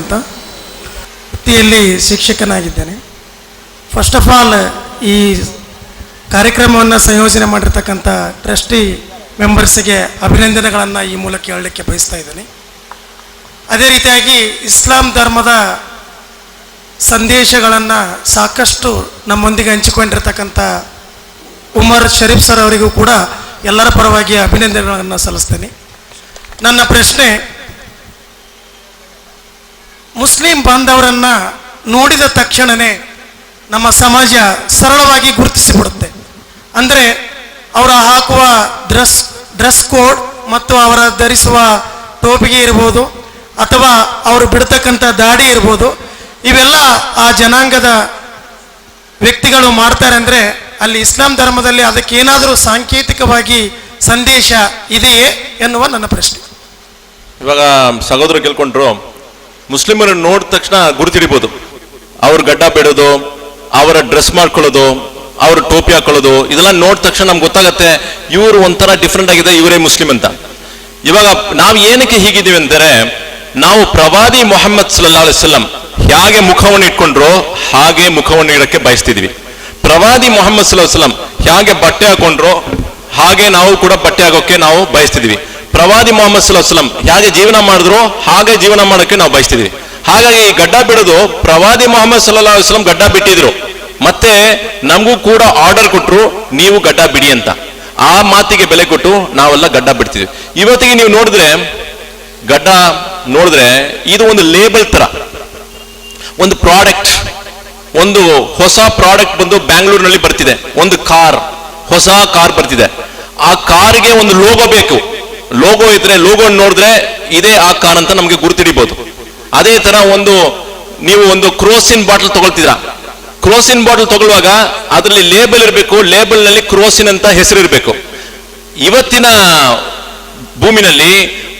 ಅಂತ ವೃತ್ತಿಯಲ್ಲಿ ಶಿಕ್ಷಕನಾಗಿದ್ದೇನೆ. First of all ಈ ಕಾರ್ಯಕ್ರಮವನ್ನು ಸಂಯೋಜನೆ ಮಾಡಿರ್ತಕ್ಕಂಥ ಟ್ರಸ್ಟಿ ಮೆಂಬರ್ಸಿಗೆ ಅಭಿನಂದನೆಗಳನ್ನು ಈ ಮೂಲಕ ಹೇಳಲಿಕ್ಕೆ ಬಯಸ್ತಾ ಇದ್ದೀನಿ. ಅದೇ ರೀತಿಯಾಗಿ ಇಸ್ಲಾಂ ಧರ್ಮದ ಸಂದೇಶಗಳನ್ನು ಸಾಕಷ್ಟು ನಮ್ಮೊಂದಿಗೆ ಹಂಚಿಕೊಂಡಿರ್ತಕ್ಕಂಥ ಉಮರ್ ಶರೀಫ್ ಸರ್ ಅವರಿಗೂ ಕೂಡ ಎಲ್ಲರ ಪರವಾಗಿ ಅಭಿನಂದನೆಗಳನ್ನು ಸಲ್ಲಿಸ್ತೇನೆ. ನನ್ನ ಪ್ರಶ್ನೆ ಮುಸ್ಲಿಂ ಬಾಂಧವರನ್ನು ನೋಡಿದ ತಕ್ಷಣವೇ ನಮ್ಮ ಸಮಾಜ ಸರಳವಾಗಿ ಗುರುತಿಸಿಬಿಡುತ್ತೆ. ಅಂದರೆ ಅವರ ಹಾಕುವ ಡ್ರೆಸ್ ಡ್ರೆಸ್ ಕೋಡ್ ಮತ್ತು ಅವರ ಧರಿಸುವ ಟೋಪಿಗೆ ಇರ್ಬೋದು, ಅಥವಾ ಅವರು ಬಿಡ್ತಕ್ಕಂಥ ದಾಡಿ ಇರ್ಬೋದು, ಇವೆಲ್ಲ ಆ ಜನಾಂಗದ ವ್ಯಕ್ತಿಗಳು ಮಾಡ್ತಾರೆ ಅಂದರೆ ಅಲ್ಲಿ ಇಸ್ಲಾಂ ಧರ್ಮದಲ್ಲಿ ಅದಕ್ಕೇನಾದರೂ ಸಾಂಕೇತಿಕವಾಗಿ ಸಂದೇಶ ಇದೆಯೇ ಎನ್ನುವ ನನ್ನ ಪ್ರಶ್ನೆ. ಇವಾಗ ಸಹೋದರ ಕೇಳ್ಕೊಂಡ್ರು ಮುಸ್ಲಿಮರನ್ನು ನೋಡಿದ ತಕ್ಷಣ ಗುರುತಿಡಿಬೋದು. ಅವ್ರ ಗಡ್ಡ ಬಿಡೋದು, ಅವರ ಡ್ರೆಸ್ ಮಾಡ್ಕೊಳ್ಳೋದು, ಅವ್ರ ಟೋಪಿ ಹಾಕೊಳ್ಳೋದು, ಇದೆಲ್ಲ ನೋಡಿದ ತಕ್ಷಣ ನಮ್ಗೆ ಗೊತ್ತಾಗತ್ತೆ, ಇವರು ಒಂಥರ ಡಿಫ್ರೆಂಟ್ ಆಗಿದೆ, ಇವರೇ ಮುಸ್ಲಿಂ ಅಂತ. ಇವಾಗ ನಾವು ಏನಕ್ಕೆ ಹೀಗಿದ್ದೀವಿ ಅಂದರೆ ನಾವು ಪ್ರವಾದಿ ಮೊಹಮ್ಮದ್ ಸಲ್ಲಾ ಅಲಿಸ್ಲಂ ಹೇಗೆ ಮುಖವನ್ನು ಇಟ್ಕೊಂಡ್ರೋ ಹಾಗೆ ಮುಖವನ್ನು ಇಡಕ್ಕೆ ಬಯಸ್ತಿದ್ವಿ ಪ್ರವಾದಿ ಮೊಹಮ್ಮದ್ ಸಲ್ಲಾ ಸಲಂ ಹೇಗೆ ಬಟ್ಟೆ ಹಾಕೊಂಡ್ರೋ ಹಾಗೆ ನಾವು ಕೂಡ ಬಟ್ಟೆ ಹಾಕೋಕೆ ನಾವು ಬಯಸ್ತಿದ್ವಿ ಪ್ರವಾದಿ ಮೊಹಮ್ಮದ್ ವಸಲಂ ಹೇಗೆ ಜೀವನ ಮಾಡಿದ್ರು, ಹಾಗೆ ಜೀವನ ಮಾಡೋಕ್ಕೆ ನಾವು ಬಯಸ್ತಿದ್ವಿ. ಹಾಗಾಗಿ ಈ ಗಡ್ಡ ಬಿಡೋದು ಪ್ರವಾದಿ ಮೊಹಮ್ಮದ್ ಸಲ್ಲಾ ವಸಲಂ ಗಡ್ಡ ಬಿಟ್ಟಿದ್ರು. ಮತ್ತೆ ನಮಗೂ ಕೂಡ ಆರ್ಡರ್ ಕೊಟ್ಟರು ನೀವು ಗಡ್ಡ ಬಿಡಿ ಅಂತ. ಆ ಮಾತಿಗೆ ಬೆಲೆ ಕೊಟ್ಟು ನಾವೆಲ್ಲ ಗಡ್ಡ ಬಿಡ್ತಿದ್ವಿ. ಇವತ್ತಿಗೆ ನೀವು ನೋಡಿದ್ರೆ, ಗಡ್ಡ ನೋಡಿದ್ರೆ ಇದು ಒಂದು ಲೇಬಲ್ ತರ ಒಂದು ಪ್ರಾಡಕ್ಟ್. ಒಂದು ಹೊಸ ಪ್ರಾಡಕ್ಟ್ ಬಂದು ಬ್ಯಾಂಗ್ಳೂರಿನಲ್ಲಿ ಬರ್ತಿದೆ. ಒಂದು ಕಾರ್, ಹೊಸ ಕಾರ್ ಬರ್ತಿದೆ. ಆ ಕಾರ್ಗೆ ಒಂದು ಲೋಗೋ ಬೇಕು. ಲೋಗೋ ಇದ್ರೆ ಲೋಗೋ ನೋಡಿದ್ರೆ ಇದೇ ಆ ಕಾರ್ ಅಂತ ನಮಗೆ ಗುರುತಿಡಿಬಹುದು ಅದೇ ತರ ಒಂದು ನೀವು ಒಂದು ಕ್ರೋಸಿನ್ ಬಾಟಲ್ ತಗೊಳ್ತಿದ್ರ ಕ್ರೋಸಿನ್ ಬಾಟಲ್ ತಗೊಳ್ಳುವಾಗ ಅದರಲ್ಲಿ ಲೇಬಲ್ ಇರಬೇಕು ಲೇಬಲ್ನಲ್ಲಿ ಕ್ರೋಸಿನ್ ಅಂತ ಹೆಸರು ಇರಬೇಕು ಇವತ್ತಿನ ಭೂಮಿನಲ್ಲಿ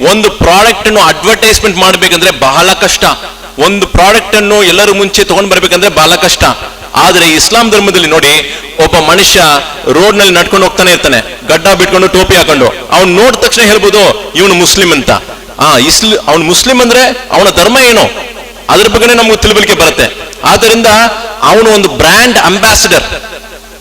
ಒಂದು ಪ್ರಾಡಕ್ಟ್ ಅನ್ನು ಅಡ್ವರ್ಟೈಸ್ಮೆಂಟ್ ಮಾಡಬೇಕಂದ್ರೆ ಬಹಳ ಕಷ್ಟ. ಒಂದು ಪ್ರಾಡಕ್ಟ್ ಅನ್ನು ಎಲ್ಲರೂ ಮುಂಚೆ ತಗೊಂಡ್ ಬರ್ಬೇಕಂದ್ರೆ ಬಹಳ ಕಷ್ಟ. ಆದ್ರೆ ಇಸ್ಲಾಂ ಧರ್ಮದಲ್ಲಿ ನೋಡಿ ಒಬ್ಬ ಮನುಷ್ಯ ರೋಡ್ನಲ್ಲಿ ನಡ್ಕೊಂಡು ಹೋಗ್ತಾನೆ ಇರ್ತಾನೆ. ಗಡ್ಡ ಬಿಟ್ಕೊಂಡು ಟೋಪಿ ಹಾಕೊಂಡು. ಅವ್ನು ನೋಡಿದ ತಕ್ಷಣ ಹೇಳ್ಬೋದು, ಇವನು ಮುಸ್ಲಿಂ ಅಂತ. ಆ, ಇಸ್ಲ್, ಅವ್ನು ಮುಸ್ಲಿಂ ಅಂದ್ರೆ ಅವನ ಧರ್ಮ ಏನು? ಅದ್ರ ಬಗ್ಗೆ ನಮ್ಗೆ ತಿಳುವಳಿಕೆ ಬರುತ್ತೆ. ಆದ್ದರಿಂದ ಅವನು ಒಂದು ಬ್ರ್ಯಾಂಡ್ ಅಂಬಾಸಿಡರ್.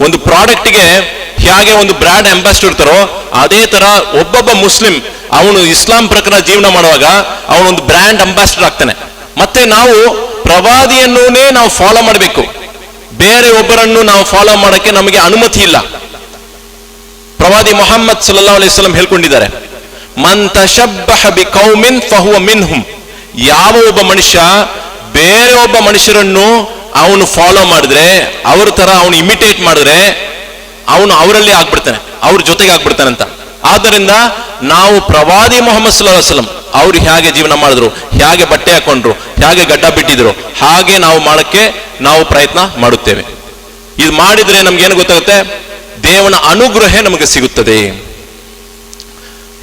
ಒಂದು ಪ್ರಾಡಕ್ಟ್ಗೆ ಹೇಗೆ ಒಂದು ಬ್ರ್ಯಾಂಡ್ ಅಂಬಾಸಿಡರ್ ಇರ್ತಾರೋ, ಅದೇ ತರ ಒಬ್ಬೊಬ್ಬ ಮುಸ್ಲಿಂ ಅವನು ಇಸ್ಲಾಂ ಪ್ರಕಾರ ಜೀವನ ಮಾಡುವಾಗ ಅವನೊಂದು ಬ್ರ್ಯಾಂಡ್ ಅಂಬಾಸಿಡರ್ ಆಗ್ತಾನೆ. ಮತ್ತೆ ನಾವು ಪ್ರವಾದಿಯನ್ನೇ ನಾವು ಫಾಲೋ ಮಾಡಬೇಕು. ಬೇರೆ ಒಬ್ಬರನ್ನು ನಾವು ಫಾಲೋ ಮಾಡಕ್ಕೆ ನಮಗೆ ಅನುಮತಿ ಇಲ್ಲ. ಪ್ರವಾದಿ ಮೊಹಮ್ಮದ್ ಸಲ್ಲಾ ಅಲೈಹಿಸ್ಲಾಂ ಹೇಳ್ಕೊಂಡಿದ್ದಾರೆ ಮಂತ ಬಿ ಕೌಮಿನ್ ಫಹುವ ಮಿನ್ಹುಂ. ಯಾವ ಒಬ್ಬ ಮನುಷ್ಯ ಬೇರೆ ಒಬ್ಬ ಮನುಷ್ಯರನ್ನು ಅವನು ಫಾಲೋ ಮಾಡಿದ್ರೆ, ಅವ್ರ ತರ ಅವನು ಇಮಿಟೇಟ್ ಮಾಡಿದ್ರೆ, ಅವನು ಅವರಲ್ಲಿ ಆಗ್ಬಿಡ್ತಾನೆ, ಅವ್ರ ಜೊತೆಗೆ ಆಗ್ಬಿಡ್ತಾನೆ ಅಂತ. ಆದ್ದರಿಂದ ನಾವು ಪ್ರವಾದಿ ಮೊಹಮ್ಮದ್ ಸುಲ್ಲಾ ವಸಲಂ ಅವ್ರು ಹೇಗೆ ಜೀವನ ಮಾಡಿದ್ರು ಹೇಗೆ ಬಟ್ಟೆ ಹಾಕೊಂಡ್ರು ಹೇಗೆ ಗಡ್ಡ ಬಿಟ್ಟಿದ್ರು, ಹಾಗೆ ನಾವು ಮಾಡಕ್ಕೆ ನಾವು ಪ್ರಯತ್ನ ಮಾಡುತ್ತೇವೆ. ಇದು ಮಾಡಿದ್ರೆ ನಮ್ಗೆ ಏನು ಗೊತ್ತಾಗುತ್ತೆ? ದೇವನ ಅನುಗ್ರಹ ನಮಗೆ ಸಿಗುತ್ತದೆ.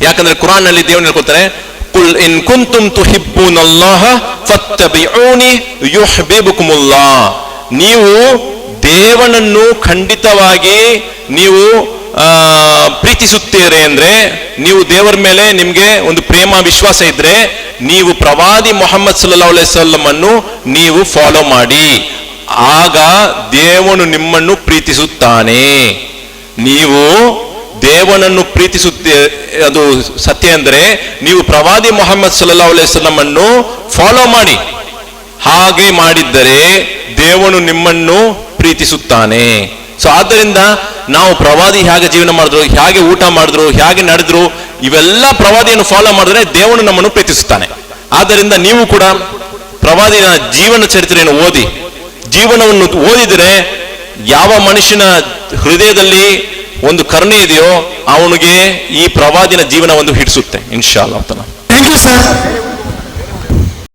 ಯಾಕಂದ್ರೆ ಕುರಾನ್ನಲ್ಲಿ ದೇವನ ಹೇಳ್ಕೊತಾರೆ ಕುಲ್ ಇನ್ ಕುಂತುಂ ತುಹಿಬ್ಬೂನಲ್ಲಾಹ ಫತ್ತಬಿಯೂನಿ ಯುಹ್ಬಿಬುಕುಮುಲ್ಲಾ. ನೀವು ದೇವನನ್ನು ಖಂಡಿತವಾಗಿ ನೀವು ಪ್ರೀತಿಸುತ್ತೀರಿ ಅಂದ್ರೆ, ನೀವು ದೇವರ ಮೇಲೆ ನಿಮ್ಗೆ ಒಂದು ಪ್ರೇಮ, ವಿಶ್ವಾಸ ಇದ್ರೆ, ನೀವು ಪ್ರವಾದಿ ಮೊಹಮ್ಮದ್ ಸಲ್ಲಾ ಅಲೈವಲ್ಲಂ ಅನ್ನು ನೀವು ಫಾಲೋ ಮಾಡಿ. ಆಗ ದೇವನು ನಿಮ್ಮನ್ನು ಪ್ರೀತಿಸುತ್ತಾನೆ. ನೀವು ದೇವನನ್ನು ಪ್ರೀತಿಸುತ್ತೆ, ಅದು ಸತ್ಯ ಅಂದರೆ ನೀವು ಪ್ರವಾದಿ ಮೊಹಮ್ಮದ್ ಸಲ್ಲಾ ಅನ್ನು ಫಾಲೋ ಮಾಡಿ. ಹಾಗೆ ಮಾಡಿದ್ದರೆ ದೇವನು ನಿಮ್ಮನ್ನು ಪ್ರೀತಿಸುತ್ತಾನೆ. ಸೊ ಆದ್ದರಿಂದ ನಾವು ಪ್ರವಾದಿ ಹೇಗೆ ಜೀವನ ಮಾಡಿದ್ರು, ಹೇಗೆ ಊಟ ಮಾಡಿದ್ರು, ಹೇಗೆ ನಡೆದ್ರು, ಇವೆಲ್ಲ ಪ್ರವಾದಿಯನ್ನು ಫಾಲೋ ಮಾಡಿದ್ರೆ ದೇವನು ನಮ್ಮನ್ನು ಪ್ರೀತಿಸುತ್ತಾನೆ. ಆದ್ದರಿಂದ ನೀವು ಕೂಡ ಪ್ರವಾದಿನ ಜೀವನ ಚರಿತ್ರೆಯನ್ನು ಓದಿ. ಜೀವನವನ್ನು ಓದಿದರೆ ಯಾವ ಮನುಷ್ಯನ ಹೃದಯದಲ್ಲಿ ಒಂದು ಕರುಣೆ ಇದೆಯೋ ಅವನಿಗೆ ಈ ಪ್ರವಾದಿನ ಜೀವನ ಒಂದು ಹಿಡಿಸುತ್ತೆ ಇನ್ಶಾ